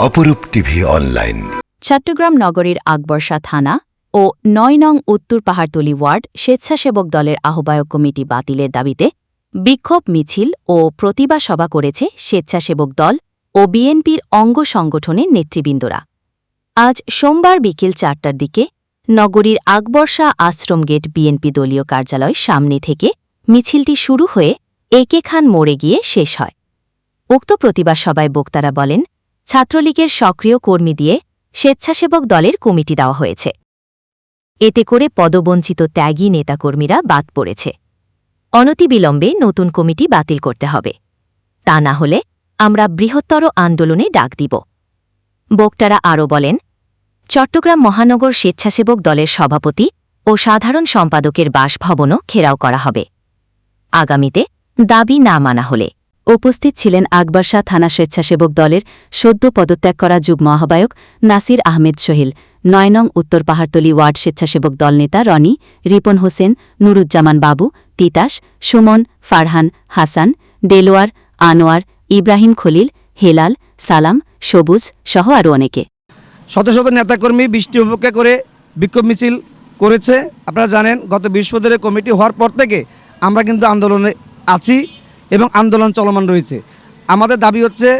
অপরূপ TV online. Chittagong নগরীর আকবর্ষা থানা ও নয় নং উত্তর পাহাড়তলি ওয়ার্ড স্বেচ্ছাসেবক দলের আহ্বায়ক কমিটি বাতিলের দাবিতে বিক্ষোভ মিছিল ও প্রতিভা সভা করেছে স্বেচ্ছাসেবক দল ও বিএনপির অঙ্গ সংগঠনের নেতৃবৃন্দরা। আজ সোমবার বিকেল চারটার দিকে নগরীর আকবর্ষা আশ্রম গেট বিএনপি দলীয় কার্যালয় সামনে থেকে মিছিলটি শুরু হয়ে একে খান মোড়ে গিয়ে শেষ হয়। উক্ত প্রতিবাদ সভায় বক্তারা বলেন ছাত্রলীগের সক্রিয় কর্মী দিয়ে স্বেচ্ছাসেবক দলের কমিটি দেওয়া হয়েছে। এতে করে পদবঞ্চিত ত্যাগী নেতাকর্মীরা বাদ পড়েছে। অনতিবিলম্বে নতুন কমিটি বাতিল করতে হবে। তা না হলে আমরা বৃহত্তর আন্দোলনে ডাক দিব। বক্তারা আরও বলেন, চট্টগ্রাম মহানগর স্বেচ্ছাসেবক দলের সভাপতি ও সাধারণ সম্পাদকের বাসভবনও ঘেরাও করা হবে। আগামীতে দাবি না মানা হলে উপস্থিত ছিলেন আকবরশাহ থানা স্বেচ্ছাসেবক দলের সদ্য পদত্যাগ করা যুগ্ম আহ্বায়ক নাসির আহমেদ সোহেল, নয় নং উত্তর পাহাড়তলি ওয়ার্ড স্বেচ্ছাসেবক দল নেতা রনি, রিপন হোসেন, নুরুজ্জামান বাবু, তিতাস, সুমন, ফারহান, হাসান, দেলোয়ার, আনোয়ার, ইব্রাহিম খলিল, হেলাল, সালাম, সবুজ সহ আরও অনেকে। শত শত নেতাকর্মী বৃষ্টি উপেক্ষা করে বিক্ষোভ মিছিল করেছে। আপনারা জানেন, গত বৃহস্পতিবার কমিটি হওয়ার পর থেকে আমরা কিন্তু আন্দোলনে আছি। এবং আন্দোলন চলমান রয়েছে। আমাদের দাবি হচ্ছে,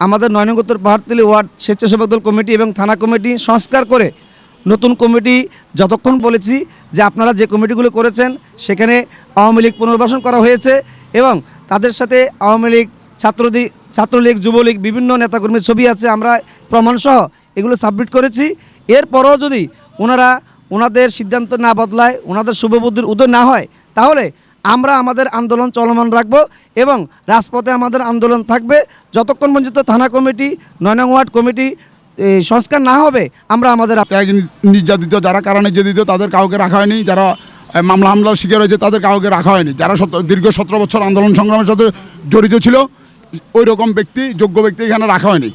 আমাদের নয়নগোত্তর পাহাড়তলি ওয়ার্ড স্বেচ্ছাসেবক দল কমিটি এবং থানা কমিটি সংস্কার করে নতুন কমিটি, যতক্ষণ বলেছি যে আপনারা যে কমিটিগুলো করেছেন, সেখানে আওয়ামী লীগ পুনর্বাসন করা হয়েছে এবং তাদের সাথে আওয়ামী লীগ, ছাত্রদি, ছাত্রলীগ, যুবলীগ, বিভিন্ন নেতাকর্মীর ছবি আছে, আমরা প্রমাণসহ এগুলো সাবমিট করেছি। এরপরও যদি ওনারা ওনাদের সিদ্ধান্ত না বদলায়, ওনাদের শুভবুদ্ধির উদয় না হয়, তাহলে আমরা আমাদের আন্দোলন চলমান রাখব এবং রাজপথে আমাদের আন্দোলন থাকবে। যতক্ষণ পর্যন্ত থানা কমিটি নয় নং ওয়ার্ড কমিটি সংস্কার না হবে, আমরা আমাদের নির্যাতিত, যারা কারণে নির্যাতিত, তাদের কাউকে রাখা হয়নি। যারা মামলা হামলার শিকার হয়েছে, তাদের কাউকে রাখা হয়নি। যারা দীর্ঘ সতেরো বছর আন্দোলন সংগ্রামের সাথে জড়িত ছিল ওই রকম ব্যক্তি, যোগ্য ব্যক্তি এখানে রাখা হয়নি।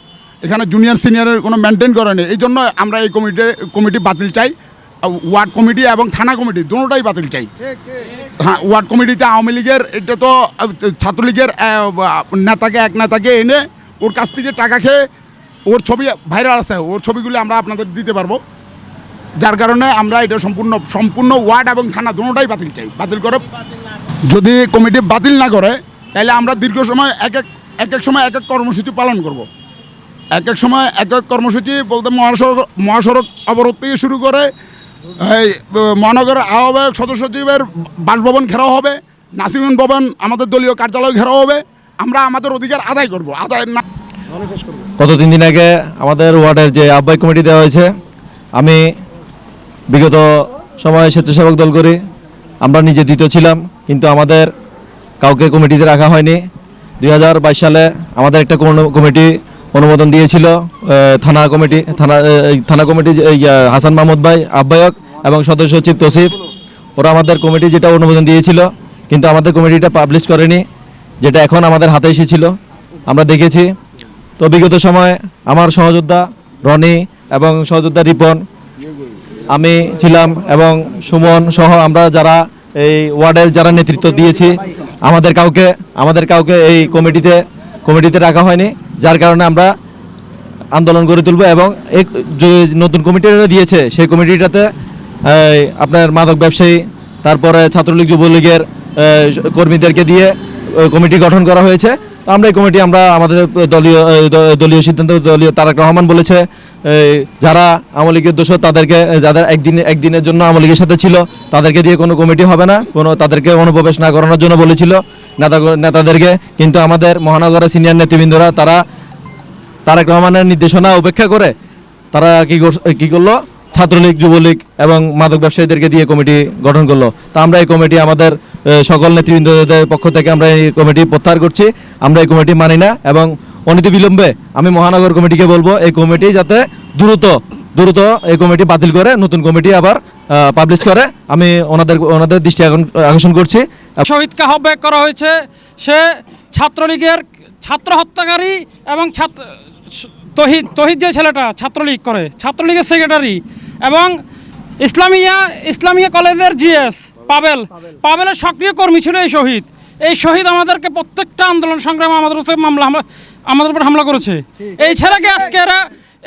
এখানে জুনিয়র সিনিয়রের কোনো মেনটেন করেনি এই জন্য আমরা এই কমিটি কমিটি বাতিল চাই। ওয়ার্ড কমিটি এবং থানা কমিটি দুটোটাই বাতিল চাই। হ্যাঁ ওয়ার্ড কমিটিতে আওয়ামী লীগের, এটা তো, ছাত্রলীগের নেতাকে, এক নেতাকে এনে ওর কাছ থেকে টাকা খেয়ে ওর ছবি ভাইরাল আছে, ওর ছবিগুলি আমরা আপনাদের দিতে পারব। যার কারণে আমরা এটা সম্পূর্ণ সম্পূর্ণ ওয়ার্ড এবং থানা দুটোটাই বাতিল চাই, বাতিল করে। যদি কমিটি বাতিল না করে, তাহলে আমরা দীর্ঘ সময় এক এক এক এক সময় এক এক কর্মসূচি পালন করব। এক এক সময় এক এক কর্মসূচি বলতে মহাসড়ক মহাসড়ক অবরোধ থেকে শুরু করে এই আহ, মহানগরের আহ্বায়ক সদস্য সচিবের বাসভবন ঘেরাও হবে নাসিরুন ভবন আমাদের দলীয় কার্যালয় ঘেরাও হবে আমরা আমাদের অধিকার আদায় করব আদায় না গত তিন দিন আগে আমাদের ওয়ার্ডের যে আহ্বায়ক কমিটি দেওয়া হয়েছে আমি বিগত সময়ে স্বেচ্ছাসেবক দল করি আমরা নিজে দ্বিতীয় ছিলাম কিন্তু আমাদের কাউকে কমিটিতে রাখা হয়নি। দু হাজার বাইশ সালে আমাদের একটা কমিটি অনুমোদন দিয়েছিল থানা কমিটি, থানা থানা কমিটি হাসান মাহমুদ ভাই, আহ্বায়ক এবং সদস্য সচিব তসিফ। ওরা আমাদের কমিটি যেটা অনুমোদন দিয়েছিল, কিন্তু আমাদের কমিটিটা পাবলিশ করেনি, যেটা এখন আমাদের হাতে এসেছিল। আমরা দেখেছি। তো বিগত সময় আমার সহযোদ্ধা রনি এবং সহযোদ্ধা রিপন, আমি ছিলাম এবং সুমন সহ আমরা যারা এই ওয়ার্ডের যারা নেতৃত্ব দিয়েছি, আমাদের কাউকে আমাদের কাউকে এই কমিটিতে কমিটিতে রাখা হয়নি। যার কারণে আমরা আন্দোলন গড়ে তুলব এবং এক যে নতুন কমিটিটা দিয়েছে, সেই কমিটিটাতে আপনার মাদক ব্যবসায়ী, তারপরে ছাত্রলীগ, যুবলীগের কর্মীদেরকে দিয়ে কমিটি গঠন করা হয়েছে। তো আমরা এই কমিটি আমরা আমাদের দলীয় দলীয় সিদ্ধান্ত, দলীয় তারাক রহমান বলেছে। যারা আওয়ামী লীগের দোষ তাদেরকে যাদের একদিন, একদিনের জন্য আওয়ামী লীগের সাথে ছিল, তাদেরকে দিয়ে কোনো কমিটি হবে না। কোনো, তাদেরকে অনুপ্রবেশ না করানোর জন্য বলেছিল। নেতা, নেতাদেরকে, কিন্তু আমাদের মহানগরের সিনিয়র নেতৃবৃন্দরা, তারা তারেক রহমানের নির্দেশনা উপেক্ষা করে, তারা কি কি করল? ছাত্রলীগ, যুবলীগ এবং মাদক ব্যবসায়ীদেরকে দিয়ে কমিটি গঠন করল। তা আমরা এই কমিটি আমাদের সকল নেতৃবৃন্দদের পক্ষ থেকে আমরা এই কমিটি প্রত্যাহার করছি। আমরা এই কমিটি মানি না এবং অনীতি বিলম্বে আমি মহানগর কমিটিকে বলব, এই কমিটি যাতে দ্রুত দ্রুত এই কমিটি বাতিল করে, নতুন কমিটি আবার পাবলিশ করে। আমি ওনাদের ওনাদের দৃষ্টি আকর্ষণ- করছি। শহীদকে আহ্বায়ক করা হয়েছে, সে ছাত্রলীগের ছাত্র হত্যাকারী এবং ছাত্র, তহিদ তহিদ যে ছেলেটা ছাত্রলীগ করে, ছাত্রলীগের সেক্রেটারি এবং ইসলামিয়া ইসলামিয়া কলেজের জিএস, পাবেল, পাবেলের সক্রিয় কর্মী ছিল এই শহীদ। এই শহীদ আমাদেরকে প্রত্যেকটা আন্দোলন সংগ্রামে আমাদের মামলা আমাদের উপর হামলা করেছে। এই ছেলেকে আজকে এরা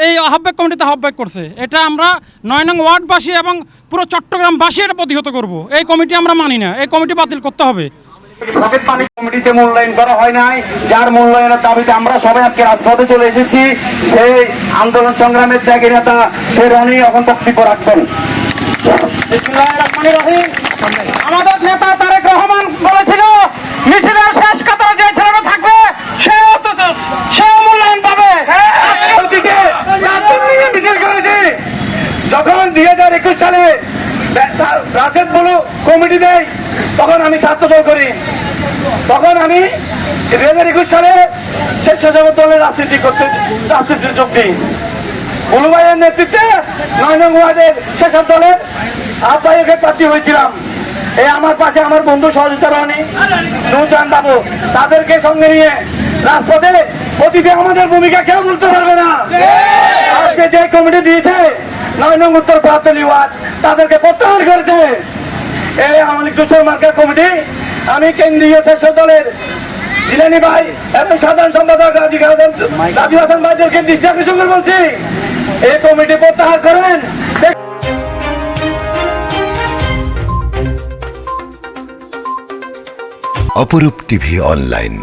এই আহ্বায়ক কমিটিতে আহ্বায়ক করছে। এটা আমরা নয় নং ওয়ার্ডবাসী এবং পুরো চট্টগ্রামবাসী এটা প্রতিহত করব। এই কমিটি আমরা মানি না। এই কমিটি বাতিল করতে হবে। পকেট পানি কমিটিতে মূল্যায়ন করা হয় নাই। যার মূল্যায়নের দাবিতে আমরা সবাই আজকে রাজপথে চলে এসেছি। সেই আন্দোলন সংগ্রামের ত্যাগী নেতা সে রনি এখন বক্তব্য রাখবেন। আমাদের নেতা তারেক রহমান বলেছিল মিছিলের শেষ কাতারে যে ছেলেটা থাকবে সেও তো সেও মূল্যায়ন পাবে ওদিকে রাজপথ নিয়ে মিছিল করেছি যখন দুই হাজার একুশ সালে রাশেদ বলু কমিটি দেয়, তখন আমি ছাত্র করি। তখন আমি দুই হাজার একুশ সালে স্বেচ্ছাসেবক দলের রাজনীতি করতে, রাজনীতিতে যোগ দিই। গুলুভাইয়ের নেতৃত্বে নয় নং ওয়ার্ডের সেসব দলের আহ্বায়কের প্রার্থী হয়েছিলাম। এই আমার পাশে আমার বন্ধু সহযোগিতা রনি নুরজান বাবু। তাদেরকে সঙ্গে নিয়ে রাজপথে অতীতে আমাদের ভূমিকা কেউ বলতে পারবে না। আজকে যে কমিটি দিয়েছে, নয় নং উত্তর পাতলি ওয়ার্ড, তাদেরকে প্রত্যাহার করেছে। এই মার্কের কমিটি, আমি কেন্দ্রীয় স্বেচ্ছা দলের জিলানি ভাই এবং সাধারণ সম্পাদক রাজীব হাসান রাজীব হাসান ভাইদেরকে দৃষ্টি আকর্ষণ করে বলছি এই কমিটি প্রত্যাহার করেন। অপরূপ টিভি অনলাইন।